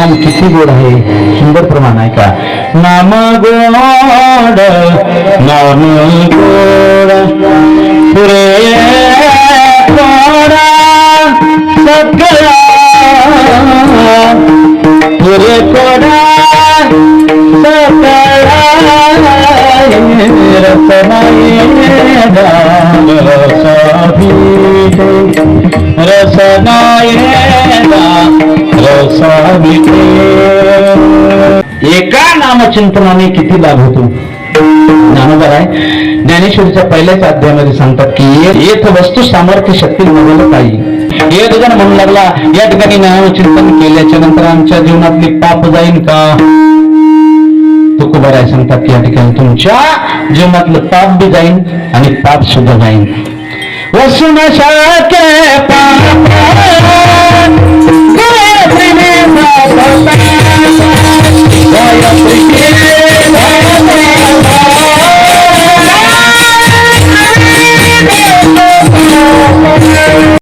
नाम किती गोड आहे? सुंदर प्रमाण आहे का? नाम गोड. नाम गोड पुरे कोडा सगळा. पुरे कोडा एका नामचिंतनाने किती लाभ होतो? ज्ञानोदर आहे ज्ञानेश्वरीच्या पहिल्याच अध्यायामध्ये सांगतात की येथ वस्तू सामर्थ्य शक्ती मिळवलं पाहिजे. हे जण म्हणू लागला या ठिकाणी नामचिंतन केल्याच्यानंतर आमच्या जीवनातले पाप जाईन का? तुकोबाराय सांगतात की या ठिकाणी तुमच्या जीवनातलं पाप बी जाईन आणि पाप सुद्धा जाईन. वसून शाके